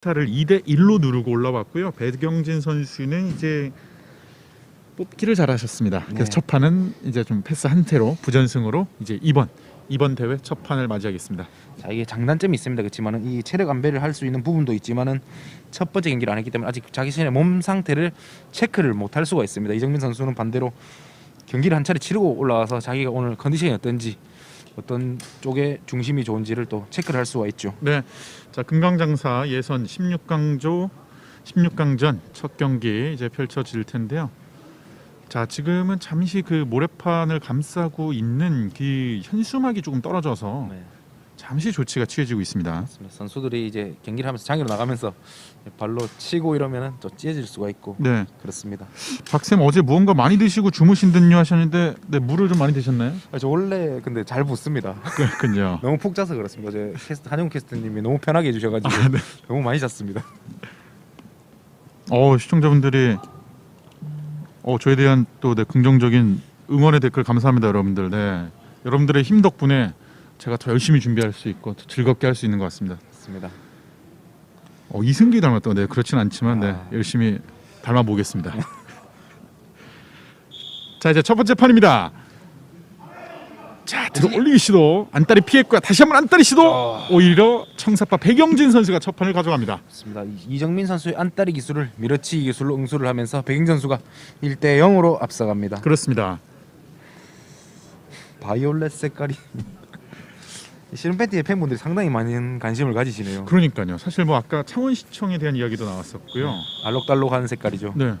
타를 2대 1로 누르고 올라왔고요. 배경진 선수는 이제 뽑기를 잘하셨습니다. 그래서 네. 첫 판은 이제 좀 패스 한 태로 부전승으로 이제 이번 이번 대회 첫 판을 맞이하겠습니다. 자 이게 장단점이 있습니다. 그렇지만은 이 체력 안배를 할 수 있는 부분도 있지만은 첫 번째 경기를 안 했기 때문에 아직 자기 자신의 몸 상태를 체크를 못 할 수가 있습니다. 이정민 선수는 반대로 경기를 한 차례 치르고 올라와서 자기가 오늘 컨디션이 어떤지 어떤 쪽에 중심이 좋은지를 또 체크를 할 수가 있죠. 네. 자, 금강장사 예선 16강조 16강전 첫 경기 이제 펼쳐질 텐데요. 자, 지금은 잠시 그 모래판을 감싸고 있는 그 현수막이 조금 떨어져서 네. 잠시 조치가 취해지고 있습니다. 선수들이 이제 경기를 하면서 장애로 나가면서 발로 치고 이러면은 또 찢어질 수가 있고 네. 그렇습니다. 박쌤 어제 무언가 많이 드시고 주무신 듯요 하셨는데 네, 물을 좀 많이 드셨나요? 아, 저 원래 근데 잘 붙습니다. 그렇군요. 너무 푹 자서 그렇습니다. 어제 캐스트 한용 캐스트님이 너무 편하게 해주셔가지고 아, 네. 너무 많이 잤습니다. 어, 시청자분들이 어, 저에 대한 또 네, 긍정적인 응원의 댓글 감사합니다, 여러분들. 네. 여러분들의 힘 덕분에 제가 더 열심히 준비할 수 있고 더 즐겁게 할 수 있는 것 같습니다. 맞습니다. 어, 이승기 닮았다. 네, 그렇진 않지만 네, 아. 열심히 닮아 보겠습니다. 자, 이제 첫 번째 판입니다. 자, 들어 올리기 시도 안따리 피했고요. 다시 한번 안따리 시도. 아. 오히려 청사파 배경진 선수가 첫 판을 가져갑니다. 맞습니다. 이- 이정민 선수의 안따리 기술을 밀어치기 기술로 응수를 하면서 백인 선수가 1대 0으로 앞서갑니다. 그렇습니다. 바이올렛 색깔이 실은 팬티의 팬분들이 상당히 많은 관심을 가지시네요. 그러니까요. 사실 뭐 아까 창원시청에 대한 이야기도 나왔었고요. 알록달록한 색깔이죠. 네.